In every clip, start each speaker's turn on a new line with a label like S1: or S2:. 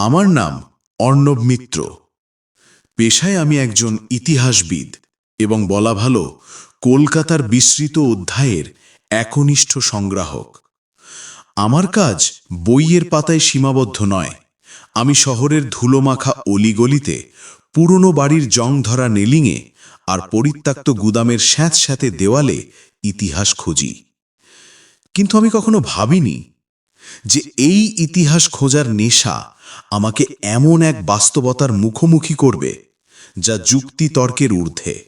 S1: আমার নাম অর্ণব মিত্র। পেশায় আমি একজন ইতিহাসবিদ এবং বলা ভালো কলকাতার বিস্তৃত অধ্যায়ের একনিষ্ঠ সংগ্রাহক। আমার কাজ বইয়ের পাতায় সীমাবদ্ধ নয়। আমি শহরের ধুলোমাখা অলিগলিতে, পুরনো বাড়ির জং ধরা নেলিংয়ে আর পরিত্যক্ত গুদামের স্যাঁতস্যাঁতে দেওয়ালে ইতিহাস খুঁজি। কিন্তু আমি কখনো ভাবিনি যে এই ইতিহাস খোঁজার নেশা আমাকে এমন এক বাস্তবতার মুখোমুখি করবে যা যুক্তি তর্কের ঊর্ধ্বে।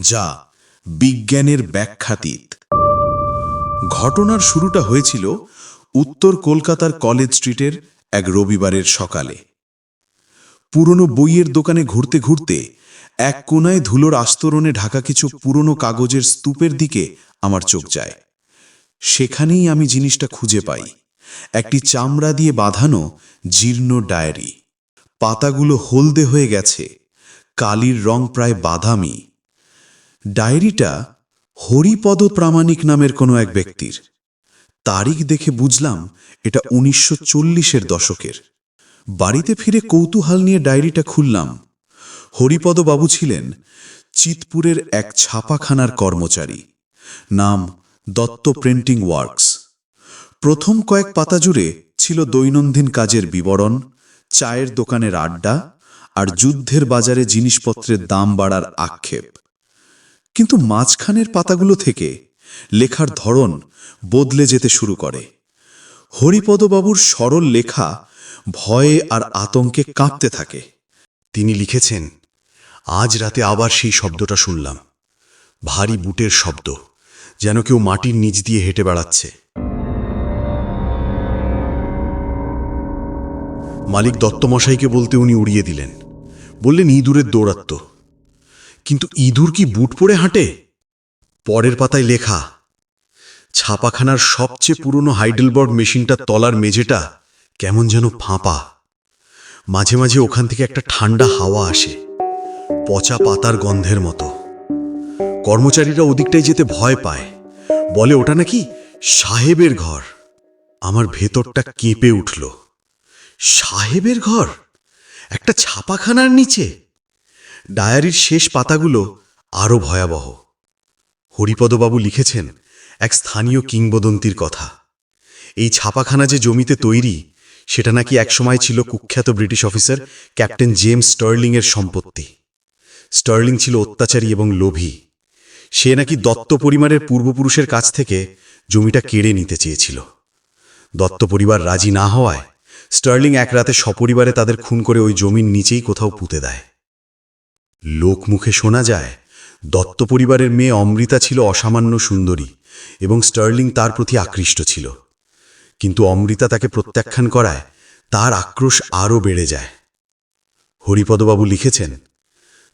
S1: যা বিজ্ঞানের ব্যাখ্যাতীত। ঘটনার শুরুটা হয়েছিল উত্তর কলকাতার কলেজ স্ট্রিটের এক রবিবারের সকালে। পুরনো বইয়ের দোকানে ঘুরতে ঘুরতে এক কোনায় ধুলোর আস্তরণে ঢাকা কিছু পুরনো কাগজের স্তূপের দিকে আমার চোখ যায়। সেখানেই আমি জিনিসটা খুঁজে পাই। একটি চামড়া দিয়ে বাঁধানো জীর্ণ ডায়েরি। পাতাগুলো হলদে হয়ে গেছে। কালির রং প্রায় বাদামি। ডায়েরিটা হরিপদ প্রামাণিক নামের কোনো এক ব্যক্তির। তারিখ দেখে বুঝলাম এটা উনিশশো চল্লিশের দশকের। বাড়িতে ফিরে কৌতূহল নিয়ে ডায়েরিটা খুললাম। হরিপদ বাবু ছিলেন চিতপুরের এক ছাপাখানার কর্মচারী। নাম দত্ত প্রিন্টিং ওয়ার্কস। প্রথম কয়েক পাতা জুড়ে ছিল দৈনন্দিন কাজের বিবরণ, চায়ের দোকানের আড্ডা আর যুদ্ধের বাজারে জিনিসপত্রের দাম বাড়ার আক্ষেপ। কিন্তু মাঝখানের পাতাগুলো থেকে লেখার ধরন বদলে যেতে শুরু করে। হরিপদবাবুর সরল লেখা ভয়ে আর আতঙ্কে কাঁপতে থাকে।
S2: তিনি লিখেছেন, আজ রাতে আবার সেই শব্দটা শুনলাম। ভারী বুটের শব্দ, যেন কেউ মাটির নিচ দিয়ে হেঁটে বেড়াচ্ছে। মালিক দত্তমশাইকে বলতে উনি উড়িয়ে দিলেন। বললেন, ইঁদুরের দৌরাত্ম কিন্তু ইঁদুর কি বুট পরে হাঁটে? পরের পাতায় লেখা, ছাপাখানার সবচেয়ে পুরনো হাইডেলবার্গ মেশিনটার তলার মেঝেটা কেমন যেন ফাঁপা। মাঝে মাঝে ওখান থেকে একটা ঠান্ডা হাওয়া আসে, পচা পাতার গন্ধের মতো। কর্মচারীরা ওদিকটায় যেতে ভয় পায়। বলে, ওটা নাকি সাহেবের ঘর। আমার ভেতরটা কেঁপে উঠল। সাহেবের ঘর? একটা ছাপাখানার নিচে? ডায়ারির শেষ পাতাগুলো আরও ভয়াবহ। হরিপদবাবু লিখেছেন এক স্থানীয় কিংবদন্তির কথা। এই ছাপাখানা যে জমিতে তৈরি, সেটা নাকি একসময় ছিল কুখ্যাত ব্রিটিশ অফিসার ক্যাপ্টেন জেমস স্টার্লিংয়ের সম্পত্তি। স্টার্লিং ছিল অত্যাচারী এবং লোভী। সে নাকি দত্ত পরিবারের পূর্বপুরুষের কাছ থেকে জমিটা কেড়ে নিতে চেয়েছিল। দত্ত পরিবার রাজি না হওয়ায় স্টার্লিং এক রাতে সপরিবারে তাদের খুন করে ওই জমির নিচেই কোথাও পুঁতে দেয়। লোক মুখে শোনা যায়, দত্ত পরিবারের মেয়ে অমৃতা ছিল অসামান্য সুন্দরী এবং স্টার্লিং তার প্রতি আকৃষ্ট ছিল। কিন্তু অমৃতা তাকে প্রত্যাখ্যান করায় তার আক্রোশ আরও বেড়ে যায়। হরিপদবাবু লিখেছেন,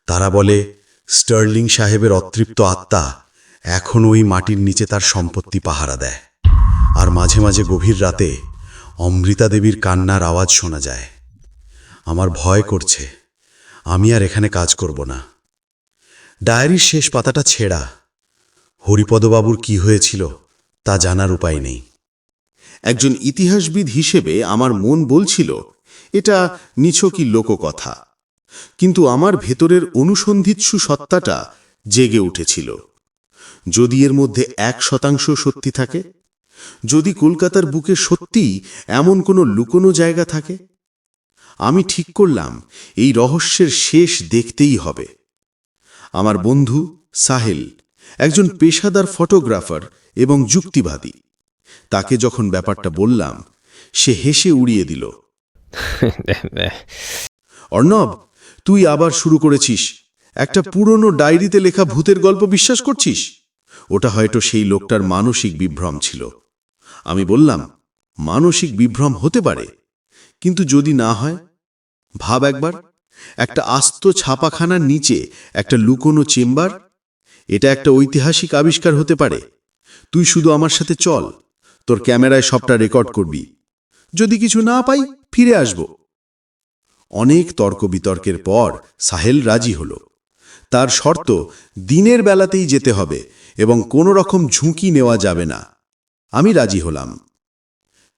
S2: তারা বলে, স্টার্লিং সাহেবের অতৃপ্ত আত্মা এখন ওই মাটির নিচে তার সম্পত্তি পাহারা দেয়। আর মাঝে মাঝে গভীর রাতে অমৃতা দেবীর কান্নার আওয়াজ শোনা যায়। আমার ভয় করছে। আমি আর এখানে কাজ করব না। ডায়েরির শেষ পাতাটা ছেঁড়া। হরিপদবাবুর কি হয়েছিল তা জানার উপায় নেই।
S1: একজন ইতিহাসবিদ হিসেবে আমার মন বলছিল, এটা নিছকই লোককথা। কিন্তু আমার ভেতরের অনুসন্ধিৎসু সত্তাটা জেগে উঠেছিল। যদি এর মধ্যে এক শতাংশ সত্যি থাকে যদি কলকাতার বুকে সত্যিই এমন কোনো লুকোনো জায়গা থাকে? আমি ঠিক করলাম এই রহস্যের শেষ দেখতেই হবে। আমার বন্ধু সাহেল একজন পেশাদার ফটোগ্রাফার এবং যুক্তিবাদী। তাকে যখন ব্যাপারটা বললাম সে হেসে উড়িয়ে দিল। অর্ণব তুই আবার শুরু করেছিস। একটা পুরনো ডায়েরিতে লেখা ভূতের গল্প বিশ্বাস করছিস? ওটা হয়তো সেই লোকটার মানসিক বিভ্রম ছিল। আমি বললাম, মানসিক বিভ্রম হতে পারে, কিন্তু যদি না হয়, ভাব একবার, একটা আস্ত ছাপাখানার নিচে একটা লুকোনো চেম্বার, এটা একটা ঐতিহাসিক আবিষ্কার হতে পারে। তুই শুধু আমার সাথে চল, তোর ক্যামেরায় সবটা রেকর্ড করবি। যদি কিছু না পাই, ফিরে আসব। অনেক তর্ক বিতর্কের পর সাহেল রাজি হল। তার শর্ত, দিনের বেলাতেই যেতে হবে এবং কোনো রকম ঝুঁকি নেওয়া যাবে না। আমি রাজি হলাম।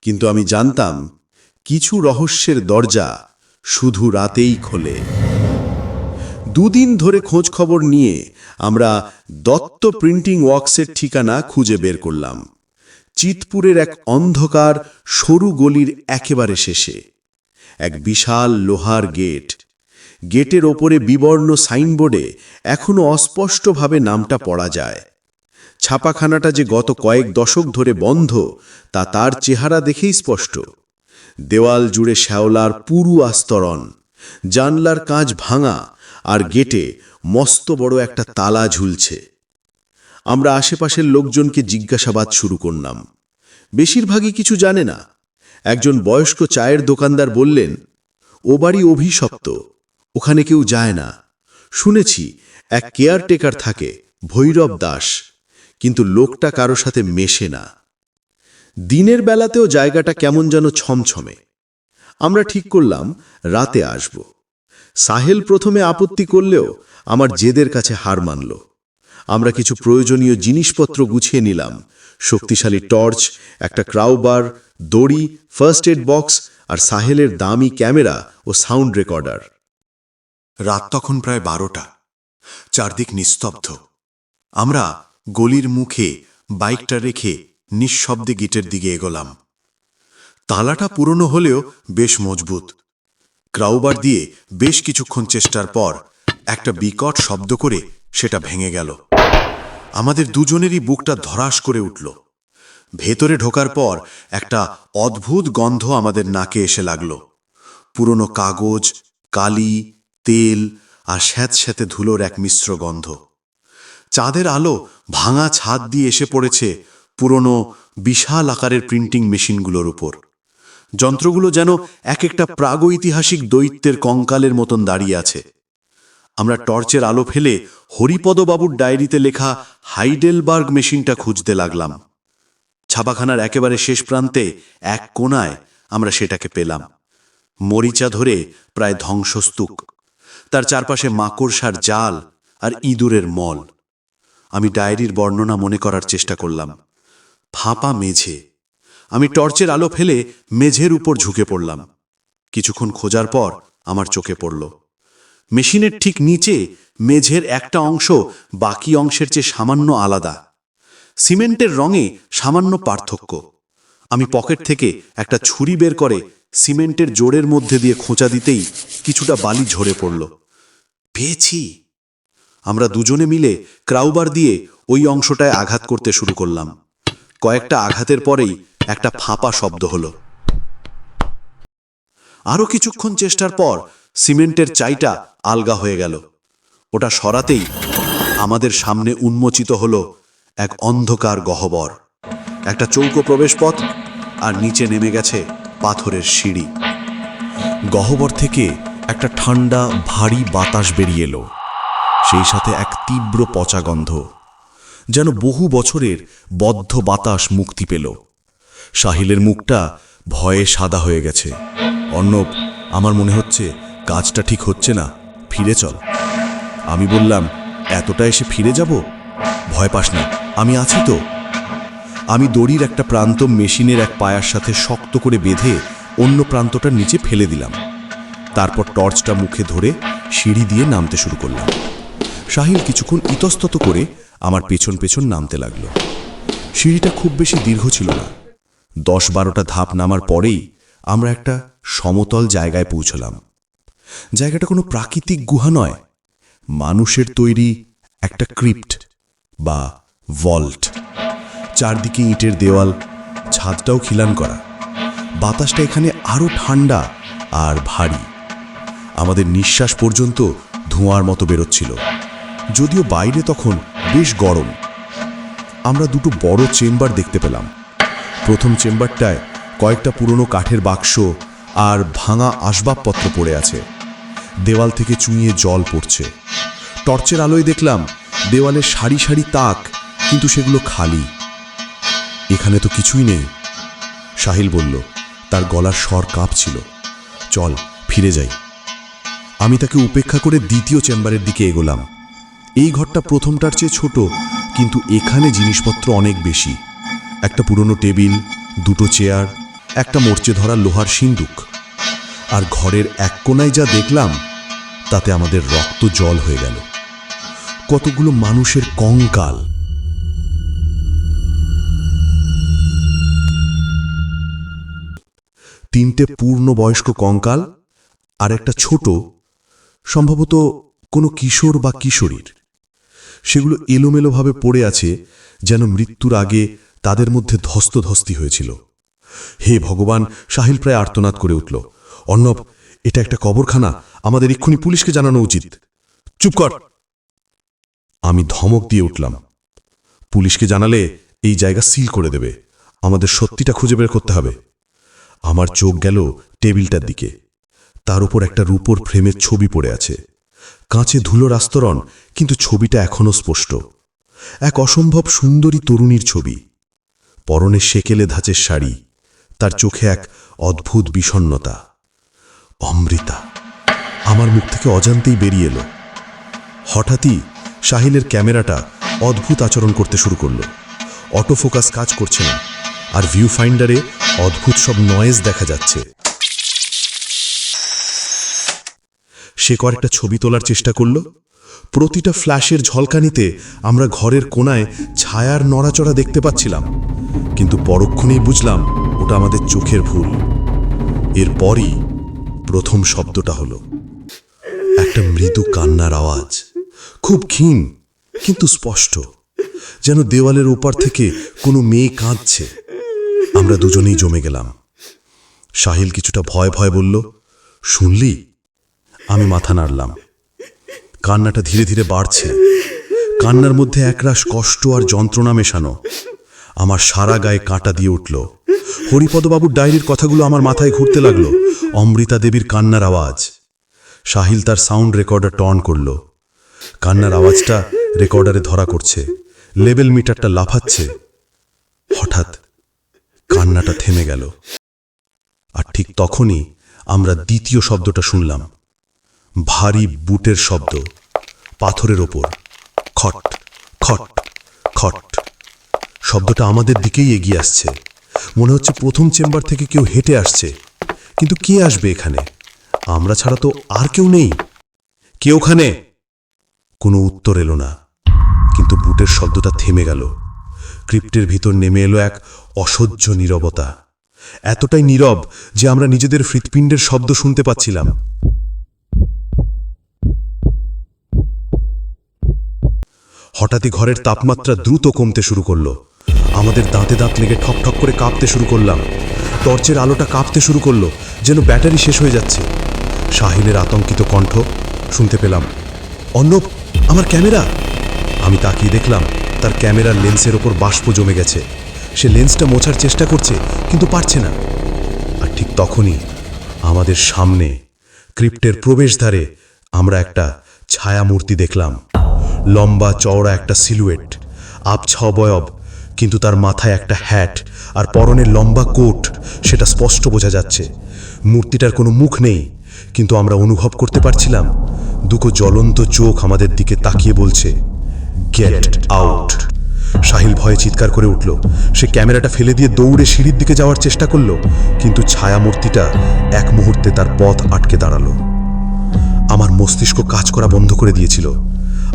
S1: কিন্তু আমি জানতাম
S3: কিছু রহস্যের দরজা শুধু রাতেই খোলে। দুদিন ধরে খোঁজ খবর নিয়ে আমরা দত্ত প্রিন্টিং ওয়ার্কসের ঠিকানা খুঁজে বের করলাম। চিতপুরের এক অন্ধকার, সরু গলির একেবারে শেষে। এক বিশাল লোহার গেট। গেটের ওপরে বিবর্ণ সাইনবোর্ডে এখনও অস্পষ্টভাবে নামটা পড়া যায়। ছাপাখানাটা যে গত কয়েক দশক ধরে বন্ধ, তা তার চেহারা দেখেই স্পষ্ট। দেওয়াল জুড়ে শ্যাওলার পুরু আস্তরণ, জানলার কাঁচ ভাঙা, আর গেটে মস্ত বড় একটা তালা ঝুলছে। আমরা আশেপাশের লোকজনকে জিজ্ঞাসাবাদ শুরু করলাম। বেশিরভাগই কিছু জানে না। একজন বয়স্ক চায়ের দোকানদার বললেন, ও বাড়ি অভিশপ্ত, ওখানে কেউ যায় না। শুনেছি এক কেয়ারটেকার থাকে, ভৈরব দাস। কিন্তু লোকটা কারও সাথে মেশে না। দিনের বেলাতেও জায়গাটা কেমন যেন ছমছমে। আমরা ঠিক করলাম, রাতে আসব। সাহেল প্রথমে আপত্তি করলেও আমার জেদের কাছে হার মানল। আমরা কিছু প্রয়োজনীয় জিনিসপত্র গুছিয়ে নিলাম। শক্তিশালী টর্চ, একটা ক্রাউবার, দড়ি, ফার্স্ট এড বক্স আর সাহেলের দামি ক্যামেরা ও সাউন্ড রেকর্ডার।
S4: রাত তখন প্রায় বারোটা। চারদিক নিস্তব্ধ। আমরা গলির মুখে বাইকটা রেখে নিঃশব্দে গিটের দিকে এগোলাম। তালাটা পুরনো হলেও বেশ মজবুত। ক্রাউবার দিয়ে বেশ কিছুক্ষণ চেষ্টার পর একটা বিকট শব্দ করে সেটা ভেঙে গেল। আমাদের দুজনেরই বুকটা ধরাস করে উঠল। ভেতরে ঢোকার পর একটা অদ্ভুত গন্ধ আমাদের নাকে এসে লাগল। পুরনো কাগজ, কালি, তেল আর স্যাঁতস্যাঁতে ধুলোর এক মিশ্র গন্ধ। চাঁদের আলো ভাঙা ছাদ দিয়ে এসে পড়েছে পুরনো বিশাল আকারের প্রিন্টিং মেশিনগুলোর উপর। যন্ত্রগুলো যেন এক একটা প্রাগৈতিহাসিক দৈত্যের কঙ্কালের মতন দাঁড়িয়ে আছে। আমরা টর্চের আলো ফেলে হরিপদবাবুর ডায়েরিতে লেখা হাইডেলবার্গ মেশিনটা খুঁজতে লাগলাম। ছাপাখানার একেবারে শেষ প্রান্তে এক কোণায় আমরা সেটাকে পেলাম। মরিচা ধরে প্রায় ধ্বংসস্তূক। তার চারপাশে মাকড়সার জাল আর ইঁদুরের মল। আমি ডায়েরির বর্ণনা মনে করার চেষ্টা করলাম। ফাঁপা মেঝে। আমি টর্চের আলো ফেলে মেঝের উপর ঝুঁকে পড়লাম। কিছুক্ষণ খোঁজার পর আমার চোখে পড়ল। মেশিনের ঠিক নিচে মেঝের একটা অংশ বাকি অংশের চেয়ে সামান্য আলাদা। সিমেন্টের রঙে সামান্য পার্থক্য। আমি পকেট থেকে একটা ছুরি বের করে সিমেন্টের জোড়ের মধ্যে দিয়ে খোঁচা দিতেই কিছুটা বালি ঝরে পড়ল। পেয়েছি। আমরা দুজনে মিলে ক্রাউবার দিয়ে ওই অংশটায় আঘাত করতে শুরু করলাম। কয়েকটা আঘাতের পরেই একটা ফাঁপা শব্দ হলো। আরও কিছুক্ষণ চেষ্টার পর সিমেন্টের চাইটা আলগা হয়ে গেল। ওটা সরাতেই আমাদের সামনে উন্মোচিত হলো এক অন্ধকার গহ্বর। একটা চৌকো প্রবেশপথ আর নিচে নেমে গেছে পাথরের সিঁড়ি।
S1: গহ্বর থেকে একটা ঠান্ডা, ভারী বাতাস বেরিয়ে এলো। সেই সাথে এক তীব্র পচা গন্ধ, যেন বহু বছরের বদ্ধ বাতাস মুক্তি পেল। সাহিলের মুখটা ভয়ে সাদা হয়ে গেছে। অর্ণব, আমার মনে হচ্ছে কাজটা ঠিক হচ্ছে না, ফিরে চল। আমি বললাম, এতটা এসে ফিরে যাব? ভয় পাস না, আমি আছি তো। আমি দড়ির একটা প্রান্ত মেশিনের এক পায়ার সাথে শক্ত করে বেঁধে অন্য প্রান্তটার নিচে ফেলে দিলাম। তারপর টর্চটা মুখে ধরে সিঁড়ি দিয়ে নামতে শুরু করলাম। সাহিল কিছুক্ষণ ইতস্তত করে আমার পেছন পেছন নামতে লাগল। সিঁড়িটা খুব বেশি দীর্ঘ ছিল না। দশ বারোটা ধাপ নামার পরেই আমরা একটা সমতল জায়গায় পৌঁছলাম। জায়গাটা কোনো প্রাকৃতিক গুহা নয়। মানুষের তৈরি একটা ক্রিপ্ট বা ভল্ট। চারদিকে ইটের দেওয়াল, ছাদটাও খিলান করা। বাতাসটা এখানে আরও ঠান্ডা আর ভারী। আমাদের নিঃশ্বাস পর্যন্ত ধোঁয়ার মতো বেরোচ্ছিল। যদিও বাইরে তখন বেশ গরম। আমরা দুটো বড় চেম্বার দেখতে পেলাম। প্রথম চেম্বারটায় কয়েকটা পুরনো কাঠের বাক্স আর ভাঙা আসবাবপত্র পড়ে আছে। দেওয়াল থেকে চুইয়ে জল পড়ছে। টর্চের আলোয় দেখলাম দেওয়ালে সারি সারি তাক, কিন্তু সেগুলো খালি। এখানে তো কিছুই নেই। সাহিল বলল, তার গলার স্বর কাঁপছিল। চল, ফিরে যাই। আমি তাকে উপেক্ষা করে দ্বিতীয় চেম্বারের দিকে এগোলাম। এই ঘরটা প্রথমটার চেয়ে ছোট, কিন্তু এখানে জিনিসপত্র অনেক বেশি। একটা পুরনো টেবিল, দুটো চেয়ার, একটা মরচে ধরা লোহার সিন্দুক। আর ঘরের এক কোনায় যা দেখলাম, তাতে আমাদের রক্ত জল হয়ে গেল। কতগুলো মানুষের কঙ্কাল। তিনটে পূর্ণবয়স্ক কঙ্কাল আর একটা ছোট, সম্ভবত কোনো কিশোর বা কিশোরীর। সেগুলো এলোমেলোভাবে পড়ে আছে যেন মৃত্যুর আগে তাদের মধ্যে ধস্তধস্তি হয়েছিল। হে ভগবান, সাহিল প্রায় আর্তনাদ করে উঠল। অর্ণব, এটা একটা কবরখানা, আমাদের এক্ষুনি পুলিশকে জানানো উচিত। চুপ কর। আমি ধমক দিয়ে উঠলাম। পুলিশকে জানালে এই জায়গা সিল করে দেবে। আমাদের সত্যিটা খুঁজে বের করতে হবে। আমার চোখ গেল টেবিলটার দিকে। তার উপর একটা রূপোর ফ্রেমের ছবি পড়ে আছে। কাঁচে ধুলোর আস্তরণ কিন্তু ছবিটা এখনও স্পষ্ট। এক অসম্ভব সুন্দরী তরুণীর ছবি। পরনে সেকেলে ধাঁচের শাড়ি, তার চোখে এক অদ্ভুত বিষণ্নতা। অমৃতা, আমার মুখ থেকে অজান্তেই বেরিয়ে এলো। হঠাৎই সাহিলের ক্যামেরাটা অদ্ভুত আচরণ করতে শুরু করল। অটোফোকাস কাজ করছে না, আর ভিউ ফাইন্ডারে অদ্ভুত সব নয়েজ দেখা যাচ্ছে। সে কয়েকটা ছবি তোলার চেষ্টা করল। প্রতিটা ফ্ল্যাশের ঝলকানিতে আমরা ঘরের কোনায় ছায়ার নড়াচড়া দেখতে পাচ্ছিলাম। কিন্তু পরক্ষণেই বুঝলাম ওটা আমাদের চোখের ভুল। এরপরই প্রথম শব্দটা হলো। একটা মৃদু কান্নার আওয়াজ। খুব ক্ষীণ, কিন্তু স্পষ্ট। যেন দেওয়ালের ওপার থেকে কোনো মেয়ে কাঁদছে। আমরা দুজনেই জমে গেলাম। সাহিল কিছুটা ভয় ভয় বলল, শুনলি? আমি মাথা নাড়লাম। কান্নাটা ধীরে ধীরে বাড়ছে। কান্নার মধ্যে একরাশ কষ্ট আর যন্ত্রণা মেশানো। আমার সারা গায়ে কাঁটা দিয়ে উঠল। হরিপদবাবুর ডায়েরির কথাগুলো আমার মাথায় ঘুরতে লাগল। অমৃতা দেবীর কান্নার আওয়াজ। সাহিল তার সাউন্ড রেকর্ডার টন করল। কান্নার আওয়াজটা রেকর্ডারে ধরা করছে। লেভেল মিটারটা লাফাচ্ছে। হঠাৎ কান্নাটা থেমে গেল। আর ঠিক তখনই আমরা দ্বিতীয় শব্দটা শুনলাম। ভারী বুটের শব্দ। পাথরের ওপর। খট খট খট। শব্দটা আমাদের দিকেই এগিয়ে আসছে। মনে হচ্ছে প্রথম চেম্বার থেকে কেউ হেঁটে আসছে। কিন্তু কে আসবে এখানে? আমরা ছাড়া তো আর কেউ নেই। কে ওখানে? কোনো উত্তর এলো না। কিন্তু বুটের শব্দটা থেমে গেল। ক্রিপ্টের ভিতর নেমে এলো এক অসহ্য নীরবতা। এতটাই নীরব যে আমরা নিজেদের হৃৎপিণ্ডের শব্দ শুনতে পাচ্ছিলাম। হঠাৎই ঘরের তাপমাত্রা দ্রুত কমতে শুরু করল। আমাদের দাঁতে দাঁত লেগে ঠক ঠক করে কাঁপতে শুরু করলাম। টর্চের আলোটা কাঁপতে শুরু করল, যেন ব্যাটারি শেষ হয়ে যাচ্ছে। সাহিলের আতঙ্কিত কণ্ঠ শুনতে পেলাম। অর্ণব, আমার ক্যামেরা? আমি তাকিয়ে দেখলাম, তার ক্যামেরার লেন্সের ওপর বাষ্প জমে গেছে। সে লেন্সটা মোছার চেষ্টা করছে, কিন্তু পারছে না। আর ঠিক তখনই আমাদের সামনে ক্রিপ্টের প্রবেশদ্বারে আমরা একটা ছায়ামূর্তি দেখলাম। লম্বা চওড়া একটা সিলুয়েট আবছা অবয়ব, কিন্তু তার মাথায় একটা হ্যাট আর পরনের লম্বা কোট, সেটা স্পষ্ট বোঝা যাচ্ছে। মূর্তিটার কোনো মুখ নেই, কিন্তু আমরা অনুভব করতে পারছিলাম দুটো জ্বলন্ত চোখ আমাদের দিকে তাকিয়ে বলছে গেট আউট সাহিল ভয়ে চিৎকার করে উঠল। সে ক্যামেরাটা ফেলে দিয়ে দৌড়ে সিঁড়ির দিকে যাওয়ার চেষ্টা করল, কিন্তু ছায়ামূর্তিটা এক মুহূর্তে তার পথ আটকে দাঁড়াল। আমার মস্তিষ্ক কাজ করা বন্ধ করে দিয়েছিল।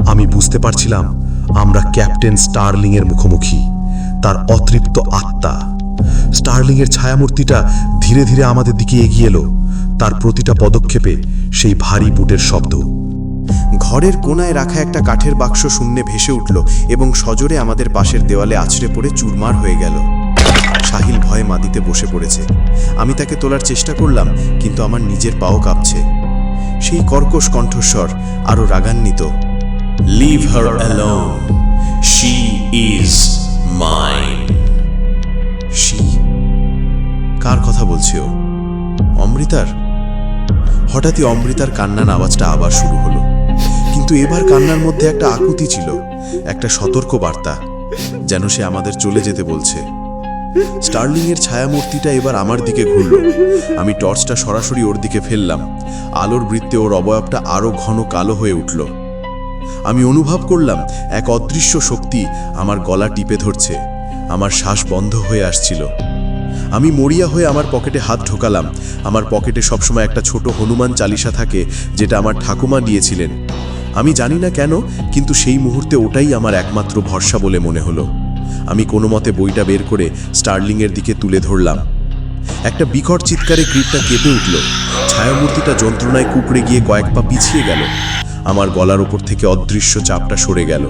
S1: আমি বুঝতে পারছিলাম আমরা ক্যাপ্টেন স্টার্লিং এর মুখোমুখি, তার অতৃপ্ত আত্মা। স্টার্লিং এর ছায়ামূর্তিটা ধীরে ধীরে আমাদের দিকে এগিয়ে এলো, তার প্রতিটা পদক্ষেপে সেই ভারী বুটের শব্দ।
S4: ঘরের কোনায় রাখা একটা কাঠের বাক্স শূন্যে ভেসে উঠল এবং সজোরে আমাদের পাশের দেওয়ালে আছড়ে পড়ে চুরমার হয়ে গেল। সাহিল ভয়ে মাদিতে বসে পড়েছে। আমি তাকে তোলার চেষ্টা করলাম, কিন্তু আমার নিজের পাও কাঁপছে। সেই কর্কশ কণ্ঠস্বর আরও রাগান্বিত।
S5: Leave her alone. She is mine.
S4: She কার কথা বলছে ও? অমৃতার? হঠাৎই অমৃতার কান্নার আওয়াজটা আবার শুরু হলো। কিন্তু এবার কান্নার মধ্যে একটা আকুতি ছিল, একটা সতর্ক বার্তা যেন সে আমাদের চলে যেতে বলছে। স্টার্লিং এর ছায়ামূর্তিটা এবার আমার দিকে ঘুরল। আমি টর্চটা সরাসরি ওর দিকে ফেললাম। আলোর বৃত্তে ওর অবয়বটা আরও ঘন কালো হয়ে উঠল। আমি অনুভব করলাম এক অদৃশ্য শক্তি আমার গলা টিপে ধরছে, আমার শ্বাস বন্ধ হয়ে আসছিল।
S1: আমি মরিয়া হয়ে আমার পকেটে হাত ঢোকালাম, আমার পকেটে সবসময় একটা ছোট হনুমান চালিসা থাকে যেটা আমার ঠাকুমা দিয়েছিলেন। আমি জানি না কেন, কিন্তু সেই মুহূর্তে ওটাই আমার একমাত্র ভরসা বলে মনে হলো। আমি কোনো মতে বইটা বের করে স্টার্লিংয়ের দিকে তুলে ধরলাম। একটা বিকট চিৎকারে গ্রিপটা কেঁপে উঠল, ছায়ামূর্তিটা যন্ত্রণায় কুকড়ে গিয়ে কয়েক পা পিছিয়ে গেল। আমার গলার ওপর থেকে অদৃশ্য চাপটা সরে গেল।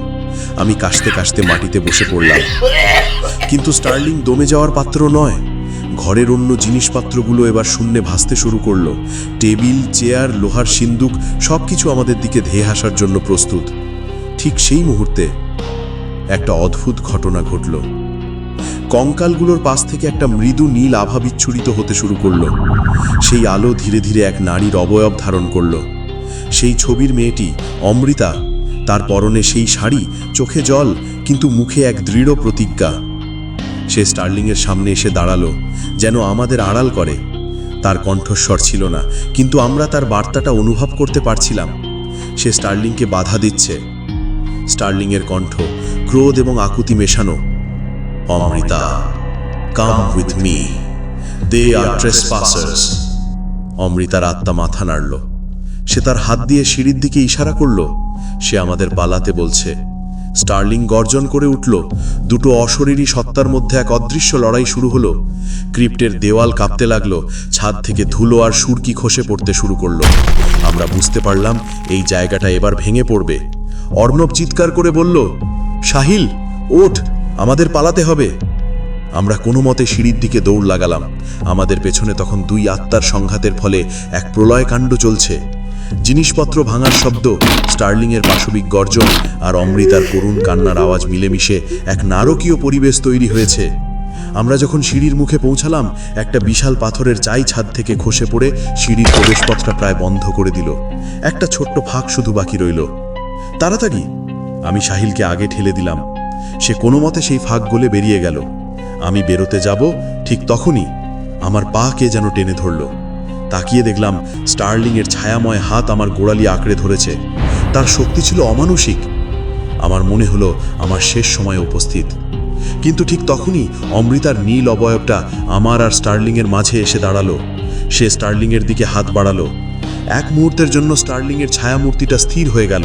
S1: আমি কাশতে কাশতে মাটিতে বসে পড়লাম। কিন্তু স্টার্লিং দমে যাওয়ার পাত্র নয়। ঘরের অন্য জিনিসপত্রগুলো এবার শূন্যে ভাসতে শুরু করল। টেবিল, চেয়ার, লোহার সিন্দুক, সবকিছু আমাদের দিকে ধেয়ে আসার জন্য প্রস্তুত। ঠিক সেই মুহূর্তে একটা অদ্ভুত ঘটনা ঘটল। কঙ্কালগুলোর পাশ থেকে একটা মৃদু নীল আভা বিচ্ছুরিত হতে শুরু করল। সেই আলো ধীরে ধীরে এক নারীর অবয়ব ধারণ করল। সেই ছবির মেয়েটি অমৃতা। তার পরনে সেই শাড়ি, চোখে জল, কিন্তু মুখে এক দৃঢ় প্রতিজ্ঞা। সে স্টার্লিংয়ের সামনে এসে দাঁড়াল, যেন আমাদের আড়াল করে। তার কণ্ঠস্বর ছিল না, কিন্তু আমরা তার বার্তাটা অনুভব করতে পারছিলাম। সে স্টার্লিংকে বাধা দিচ্ছে। স্টার্লিংয়ের কণ্ঠ ক্রোধ এবং আকুতি মেশানো। Amrita come with me they are trace trespassers অমৃতার আত্মা মাথা নাড়ল। সে তার হাত দিয়ে সিঁড়ির দিকে ইশারা করল। সে আমাদের পালাতে বলছে। স্টার্লিং গর্জন করে উঠল। দুটো অশরীরী সত্তার মধ্যে এক অদৃশ্য লড়াই শুরু হলো। ক্রিপ্টের দেওয়াল কাঁপতে লাগল। ছাদ থেকে ধুলো আর সুরকি খসে পড়তে শুরু করল। আমরা বুঝতে পারলাম এই জায়গাটা এবার ভেঙে পড়বে। অর্ণব চিৎকার করে বলল, সাহিল, ওঠ! আমাদের পালাতে হবে! আমরা কোনো মতে সিঁড়ির দিকে দৌড় লাগালাম। আমাদের পেছনে তখন দুই আত্মার সংঘাতের ফলে এক প্রলয়কাণ্ড চলছে। জিনিসপত্র ভাঙার শব্দ, স্টার্লিংয়ের পাশবিক গর্জন আর অমৃতার করুণ কান্নার আওয়াজ মিলেমিশে এক নারকীয় পরিবেশ তৈরি হয়েছে। আমরা যখন সিঁড়ির মুখে পৌঁছালাম, একটা বিশাল পাথরের চাই ছাদ থেকে খসে পড়ে সিঁড়ির প্রবেশপথটা প্রায় বন্ধ করে দিল। একটা ছোট্ট ফাঁক শুধু বাকি রইল। তাড়াতাড়ি, আমি সাহিলকে আগে ঠেলে দিলাম। সে কোনো মতে সেই ফাঁক গলে বেরিয়ে গেল। আমি বেরোতে যাব ঠিক তখনই। আমার পা কে যেন টেনে ধরল। তাকিয়ে দেখলাম স্টার্লিংয়ের ছায়াময় হাত আমার গোড়ালি আঁকড়ে ধরেছে। তার শক্তি ছিল অমানসিক। আমার মনে হলো আমার শেষ সময়ে উপস্থিত। কিন্তু ঠিক তখনই অমৃতার নীল অবয়বটা আমার আর স্টার্লিংয়ের মাঝে এসে দাঁড়াল। সে স্টার্লিংয়ের দিকে হাত বাড়ালো। এক মুহূর্তের জন্য স্টার্লিংয়ের ছায়ামূর্তিটা স্থির হয়ে গেল।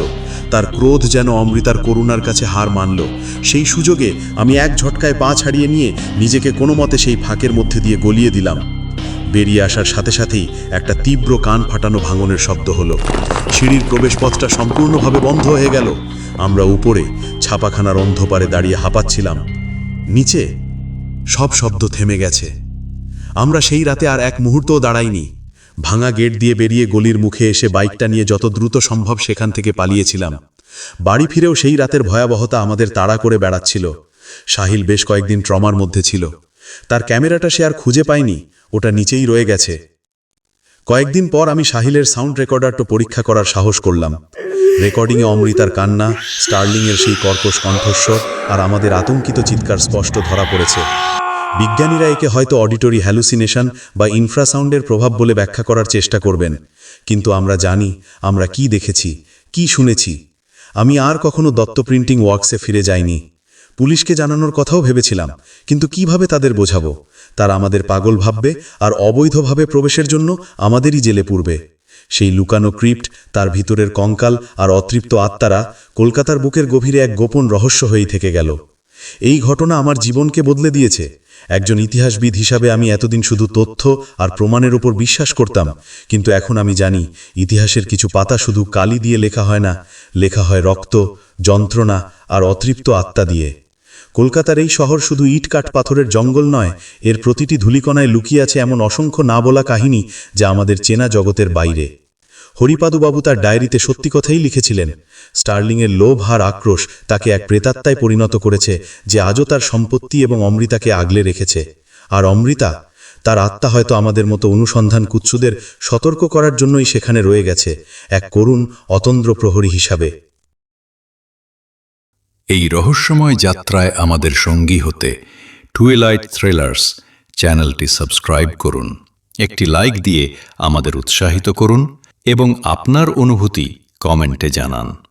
S1: তার ক্রোধ যেন অমৃতার করুণার কাছে হার মানল। সেই সুযোগে আমি এক ঝটকায় পা ছাড়িয়ে নিয়ে নিজেকে কোনো মতে সেই ফাঁকের মধ্যে দিয়ে গলিয়ে দিলাম। বেরিয়ে আসার সাথে সাথেই একটা তীব্র কান ফাটানো ভাঙনের শব্দ হলো। সিঁড়ির প্রবেশপথটা সম্পূর্ণভাবে বন্ধ হয়ে গেল। আমরা উপরে, ছাপাখানার অন্ধপারে দাঁড়িয়ে হাঁপাচ্ছিলাম। নিচে সব শব্দ থেমে গেছে। আমরা সেই রাতে আর এক মুহূর্তও দাঁড়াইনি। ভাঙা গেট দিয়ে বেরিয়ে গলির মুখে এসে বাইকটা নিয়ে যত দ্রুত সম্ভব সেখান থেকে পালিয়েছিলাম। বাড়ি ফিরেও সেই রাতের ভয়াবহতা আমাদের তাড়া করে বেড়াচ্ছিল। সাহিল বেশ কয়েকদিন ট্রমার মধ্যে ছিল। তার ক্যামেরাটা সে আর খুঁজে পায়নি। ওটা নিচেই রয়ে গেছে। কয়েকদিন পর আমি সাহিলের সাউন্ড রেকর্ডারটা পরীক্ষা করার সাহস করলাম। রেকর্ডিংয়ে অমৃতার কান্না স্টার্লিংয়ের সেই কর্কশ কণ্ঠস্বর আর আমাদের আতঙ্কিত চিৎকার স্পষ্ট ধরা পড়েছে। বিজ্ঞানীরা একে হয়তো অডিটরি হ্যালুসিনেশন বা ইনফ্রাসাউন্ডের প্রভাব বলে ব্যাখ্যা করার চেষ্টা করবেন। কিন্তু আমরা জানি, আমরা কি দেখেছি, কি শুনেছি। আমি আর কখনো দত্ত প্রিন্টিং ওয়ার্কসে ফিরে যাইনি। পুলিশকে জানানোর কথাও ভেবেছিলাম, কিন্তু কীভাবে তাদের বোঝাবো? তারা আমাদের পাগল ভাববে আর অবৈধভাবে প্রবেশের জন্য আমাদেরই জেলে পুরবে। সেই লুকানো ক্রিপ্ট, তার ভিতরের কঙ্কাল আর অতৃপ্ত আত্মারা কলকাতার বুকের গভীরে এক গোপন রহস্য হয়েই থেকে গেল। এই ঘটনা আমার জীবনকে বদলে দিয়েছে। একজন ইতিহাসবিদ হিসাবে আমি এতদিন শুধু তথ্য আর প্রমাণের উপর বিশ্বাস করতাম, কিন্তু এখন আমি জানি, ইতিহাসের কিছু পাতা শুধু কালি দিয়ে লেখা হয় না, লেখা হয় রক্ত, যন্ত্রণা আর অতৃপ্ত আত্মা দিয়ে। কলকাতার এই শহর শুধু ইট কাঠ পাথরের জঙ্গল নয়, এর প্রতিটি ধুলিকণায় লুকিয়ে আছে এমন অসংখ্য না বলা কাহিনী যা আমাদের চেনা জগতের বাইরে। হরিপাদুবাবু তার ডায়েরিতে সত্যি কথাই লিখেছিলেন, স্টার্লিংয়ের লোভ আর আক্রোশ তাকে এক প্রেতাত্মায় পরিণত করেছে, যে আজও তার সম্পত্তি এবং অমৃতাকে আগলে রেখেছে। আর অমৃতা, তার আত্মা হয়তো আমাদের মতো অনুসন্ধান কুৎসুদের সতর্ক করার জন্যই সেখানে রয়ে গেছে, এক করুণ অতন্দ্র প্রহরী হিসাবে।
S6: এই রহস্যময় যাত্রায় আমাদের সঙ্গী হতে টুয়েলাইট থ্রিলার্স চ্যানেলটি সাবস্ক্রাইব করুন, একটি লাইক দিয়ে আমাদের উৎসাহিত করুন এবং আপনার অনুভূতি কমেন্টে জানান।